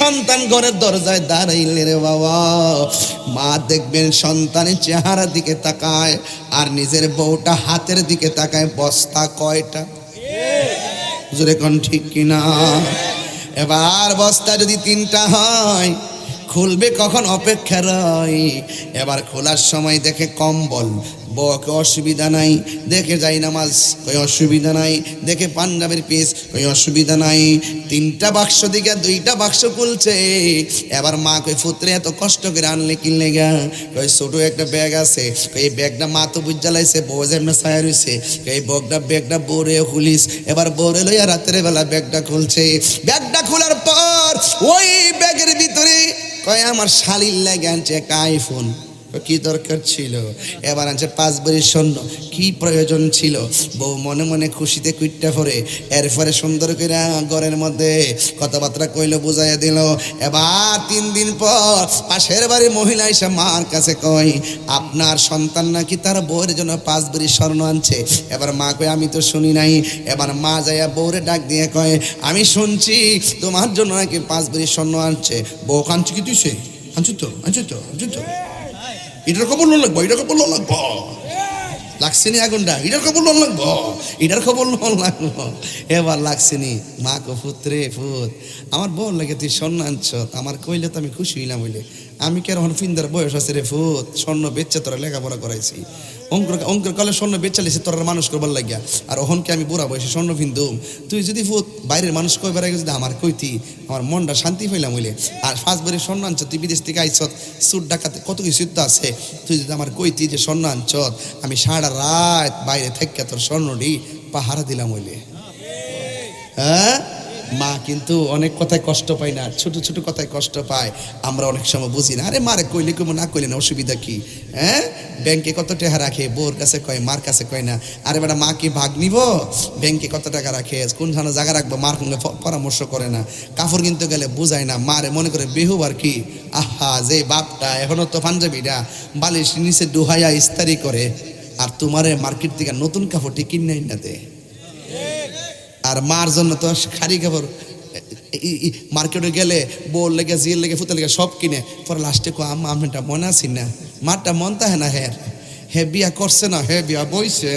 সন্তান ঘরের দরজায় দাঁড়াইলে রে বাবা। মা দেখবেন সন্তানের চেহারা দিকে তাকায়, আর নিজের বউটা হাতের দিকে তাকায়, বস্তা কয়টা? জোরে কোন ঠিক কিনা? এবার বস্তা যদি তিনটা হয় খুলবে কখন অপেক্ষা রয়? এবার খোলার সময় দেখে কম্বল। বউকে অসুবিধা নাই? দেখে যাই নামাজ। কই অসুবিধা নাই? দেখে পাঞ্জাবের পিস। কই অসুবিধা নাই? তিনটা বাক্স দিকে দুইটা বাক্স খুলছে। এবার মা কই পুত্রে এত কষ্ট করে আনলে কিনলে গা কই, ছোট একটা ব্যাগ আছে। কই ব্যাগটা মা তো বুঝ জ্বালাইছে বউ যেমন ছায়া রইছে। কই, বগটা, ব্যাগটা বোরে খুলিস। এবার বোরে লইয়া রাতের বেলা ব্যাগটা খুলছে। ব্যাগটা খোলার পর ওই ব্যাগের কয় আমার শালির লাগে আনছে একটা আইফোন কি দরকার ছিল? এবার আনছে পাঁচ বড়ি স্বর্ণ। কি প্রয়োজন ছিল? বউ মনে মনে খুশিতে কুইটটা পরে এরপরে সুন্দর করে ঘরের মধ্যে কথাবার্তা কইলো, বুঝাইয়া দিল, এবার তিন দিন পর পাশের বাড়ির মহিলা এসে মার কাছে কয়, আপনার সন্তান নাকি তার বউয়ের জন্য পাঁচ বড়ি স্বর্ণ আনছে? এবার মা কয়, আমি তো শুনি নাই। এবার মা যাইয়া বউরে ডাক দিয়ে কয়, আমি শুনছি তোমার জন্য নাকি পাঁচ বড়ি স্বর্ণ আনছে। বউ, কাঁদছে কি তুই সে? আনছো তো? আনছো তো? আনছো তো? এটার খবর লোন লাগবো এটার খবর লোন লাগবো। লাগছে নি আগুনটা এটার খবর লোন লাগবো। এটার খবর লোন লাগবো। এবার লাগছে নি মা কো ফুতরে ফুত, আমার বোন লাগে তুই স্বর্ণ আনছ আমার কইলে তো আমি খুশি হইলাম বলে আমি কে রহন ফিন্দার বয়স আছে রে ফুত, স্বর্ণ বেচে তোরা লেখাপড়া করাইছি। অঙ্কুর অঙ্কুর কলে স্বর্ণ বেচালিছি তোরা মানুষ করবার লাগিয়া। আর ওহনকে আমি বুড়া বয়সে স্বর্ণ ফিন্দুম তুই যদি ফুত বাইরের মানুষ কই বেড়াই যদি আমার কইতি, আমার মনটা শান্তি পাইলাম হইলে। আর বাড়ি স্বর্ণ আনছ, তুই বিদেশ থেকে আইছ সুট ডাকাতে, কত কিছু আছে। তুই যদি আমার কইতি যে স্বর্ণ আনছ আমি সারা রাত বাইরে থেকে তোর স্বর্ণটি পাহারা দিলাম হইলে। হ্যাঁ? মা কিন্তু অনেক কথায় কষ্ট পায় না, ছোট ছোট কথায় কষ্ট পায়। আমরা অনেক সময় বুঝি না, আরে মারে কইলে কমো না কইলে না, অসুবিধা কি? হ্যাঁ? ব্যাংকে কত টাকা রাখে, বউর কাছে কয়, মার কাছে কয় না। আরে বেটা, মা কি ভাগ নিব? ব্যাংকে কত টাকা রাখে কোন ধরনের জায়গা রাখব? মার প- পরামর্শ করে না। কাপড় কিনতে গেলে বুঝায় না মারে মনে করে বেহু আর কি? আহা, যে বাপটা, এখনও তো পাঞ্জাবিটা বালিশ নিচে ডুহাইয়া ইস্তারি করে। আর তোমারে মার্কেট থেকে নতুন কাপড়টি কিনে না দেয় আর মার জন্য তো খারি কাপড় মার্কেটে গেলে বউর লেগে, জিয়ের লেগে ফুতে লেগে সব কিনে। পরে লাস্টে কো আম্মা আমিটা মনে আছি না? মারটা মন তাহে না হের? হে বিয়া করছে না? হে বিয়া বইছে?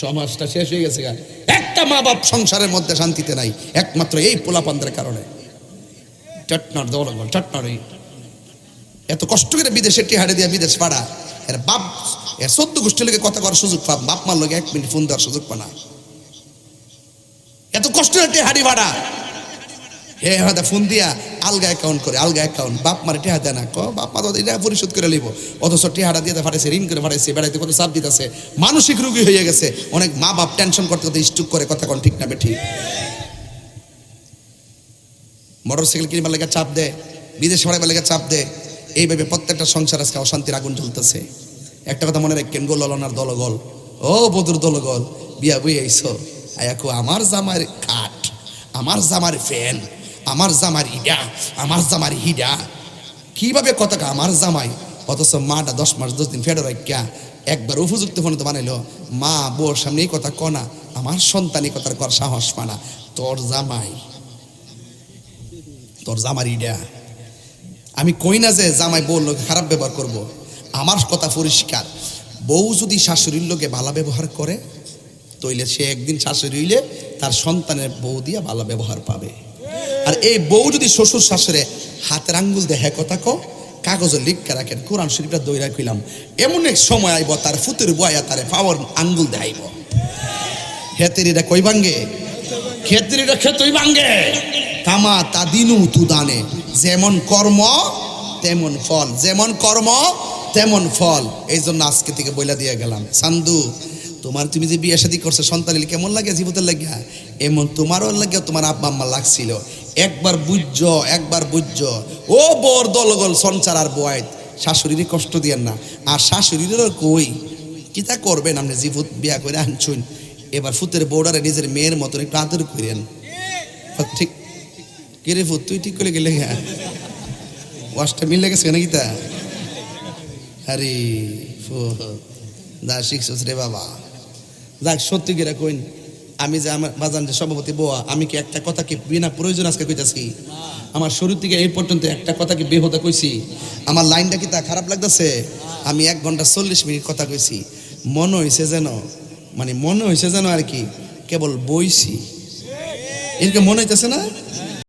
সমাজটা শেষ হয়ে গেছে। একটা মা বাপ সংসারের মধ্যে শান্তিতে নাই, একমাত্র এই পোলাপান্দের কারণে। চটনার দৌড় চটনার এই এত কষ্ট করে বিদেশে টিহাড়ে দিয়া বিদেশ পাড়া। এর বাপ, এর সদ্য গোষ্ঠীর লোকে কথা করার সুযোগ পাব, বাপ মার লোকে এক মিনিট ফোন দেওয়ার সুযোগ পানা। এত কষ্ট করে ভাড়া হে হয়তো ফোন দিয়া আলগা অ্যাকাউন্ট করে, আলগা অ্যাকাউন্ট বাপ মারে টিহা দেয় না, ক, বাপ মা এটা পরিশোধ করে লিব অথচ টিহাটা দিয়ে ফাটাইছে, ঋণ করে ফাটাইছে, বেড়াইতে কত চাপ দিতেছে। মানসিক রোগী হয়ে গেছে। অনেক মা বাপ টেনশন করতে করতে স্টুক করে, কথা কোন ঠিক না বেঠি। মোটর সাইকেল কিনবার লেগে চাপ দেয়, বিদেশ পড়াইবার লেগে চাপ দেয়। এইভাবে প্রত্যেকটা সংসার আজকে অশান্তির আগুন জ্বলতেছে। একটা কথা মনে রাখেন গোল ললনার দলগল। ও বদুর দলগল, বিয়া বই আইস। আয়াকু আমার জামার কাঠ আমার জামার ফ্যান, আমার জামার ইডা, আমার জামার হিডা। কীভাবে কথা আমার জামাই? অথচ মাটা দশ মাস, দশ দিন ফেডো রাখিয়া একবার উপযুক্ত ফোনে তো বানাইলো, মা বোর সামনে এই কথা কনা আমার সন্তান এই কথার কর সাহস পানা তোর জামাই, তোর জামার ইডা আমি কই না যে জামাই বউর লোকে খারাপ ব্যবহার করব। আমার কথা পরিষ্কার। বউ যদি শাশুড়ির লোকে ভালো ব্যবহার করে, তইলে সে একদিন শাশুড়ি হইলে তার সন্তানের বউ দিয়ে ভালো ব্যবহার পাবে। আর এই বউ যদি শ্বশুর শাশুড়ে হাতের আঙ্গুল দেহে কথা কো কাগজে লিখকে রাখেন, কোরআন শরীফটা দইরা কইলাম, এমন এক সময় আইব, তার ফুতের বয়া তারে পাওয়ার আঙ্গুল দেখাইব হেতের এটা কই ভাঙ্গে? এটা ক্ষেত্রই ভাঙ্গে। কামা তা দিনু তু দানে যেমন কর্ম, তেমন ফল। যেমন কর্ম, তেমন ফল। এই জন্য আজকে থেকে বইলা দিয়ে গেলাম। সান্দু, তোমার তুমি যে বিয়ে শাদী করছ, সন্তান হইলে কেমন লাগে জীবতের লাগিয়া? এমন তোমারও লাগিয়া তোমার আব্বা আম্মা লাগছিল। একবার বুঝছ একবার বুঝছ। ও বর দলগল সঞ্চার আর বয়াত শাশুড়িরই কষ্ট দিয়েন না। আর শাশুড়িরও কই? কিতা করবেন আপনি? জীবত বিয়া করে আনছুন। এবার ফুতের বৌডারে নিজের মেয়ের মতন একটু আদর করেন। ঠিক কিরে ফুত তুই ঠিক করে গেলে হ্যাঁ। ওয়াশটা মিলে গেছে নাকি তা? আরে দা শিখছস রে বাবা। যাক, সত্যি করে কইন, আমি যে আমার বাজান যে সভাপতি বোয়া, আমি কি একটা কথা কি বিনা প্রয়োজন আজকে কইতাছি? আমার শুরু থেকে এই পর্যন্ত একটা কথা কি বেহদা কইছি। আমার লাইনটা কি তা খারাপ লাগতেছে? আমি এক ঘণ্টা চল্লিশ মিনিট কথা কইছি। মনে হয়েছে যেন মানে মনে হয়েছে যেন আর কি, কেবল বইছি। এরকম মনে হইতেছে না?